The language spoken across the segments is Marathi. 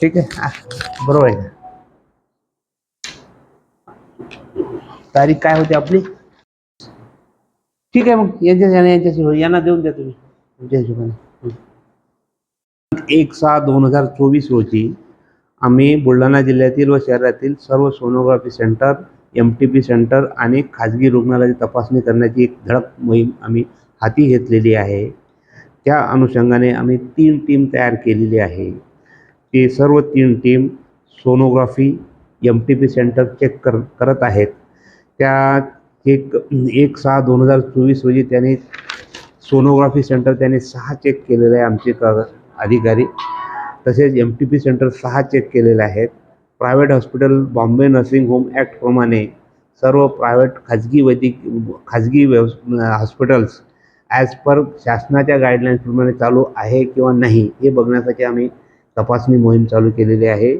ठीक हा, बरोबर आहे तारीख काय होती आपली? ठीक मग यांच्या आणि यांच्याशी एक सहा दोन हज़ार चोवीस रोजी आम्ही बुलढाणा जिल्ह्यातील व शहरातील सर्व sonography centre M T P centre आणि खाजगी रुग्णालयाची तपासणी करण्याची एक धडक मोहीम आम्ही हाती घेतलेली आहे. त्या अनुषंगाने आम्ही तीन टीम तयार केलेली आहे. ते सर्व तीन team sonography M T P centre check कर करत आहेत. त्या एक एक सहा दोन हजार चोवीस रोजी त्यांनी सोनोग्राफी सेंटर त्यांनी सहा चेक केलेले आहे आमचे क अधिकारी तसेच एम टी पी सेंटर सहा चेक केलेले आहेत. Private hospital Bombay nursing home ॲक्टप्रमाणे सर्व प्रायव्हेट खाजगी वैद्यक खाजगी व्यव हॉस्पिटल्स ॲज पर शासनाच्या गाईडलाईन्सप्रमाणे चालू आहे किंवा नाही हे बघण्यासाठी आम्ही तपासणी मोहीम चालू केलेली आहे.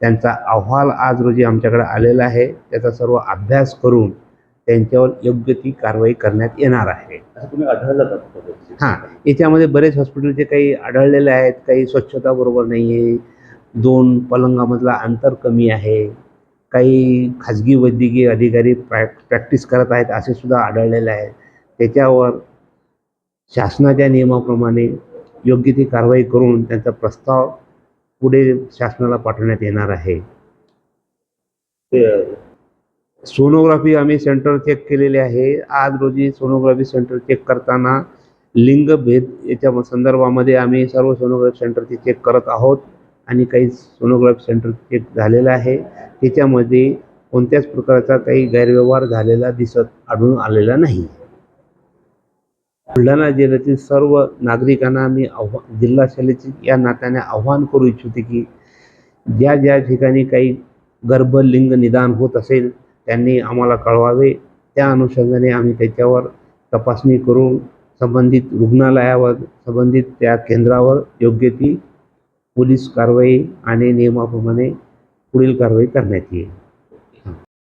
त्यांचा अहवाल आज रोजी आमच्याकडे आलेला आहे. त्याचा सर्व अभ्यास करून त्यांच्यावर योग्य ती कारवाई करण्यात येणार आहे? हां याच्यामध्ये बरेच हॉस्पिटलचे काही आढळलेले आहेत काही स्वच्छता बरोबर नाही आहे दोन पलंगामधला अंतर कमी आहे काही खाजगी वैद्यकीय अधिकारी प्रॅ प्रॅक्टिस करत आहेत असे सुद्धा आढळलेले आहेत. त्याच्यावर शासनाच्या नियमाप्रमाणे योग्य ती कारवाई करून त्यांचा प्रस्ताव पुढे शासनाला पाठवण्यात येणार आहे. सोनोग्राफी आम्ही सेंटर चेक केलेले आहे. आज रोजी सोनोग्राफी सेंटर चेक करताना लिंगभेद याच्या संदर्भामध्ये आम्ही सर्व सोनोग्राफी सेंटरचे चेक करत आहोत आणि काही सोनोग्राफी सेंटर चेक झालेलं आहे. त्याच्यामध्ये कोणत्याच प्रकारचा काही गैरव्यवहार झालेला दिसत आढळून आलेला नाही. बुलढाणा जिल्ह्यातील सर्व नागरिकांना मी आव्हा जिल्हा शैलीचे या नात्याने आव्हान करू इच्छिते की ज्या ज्या ठिकाणी काही गर्भलिंग निदान होत असेल त्यांनी आम्हाला कळवावे. त्या अनुषंगाने आम्ही त्याच्यावर तपासणी करून संबंधित रुग्णालयावर संबंधित त्या केंद्रावर योग्य ती पोलीस कारवाई आणि नियमाप्रमाणे पुढील कारवाई करण्यात येईल.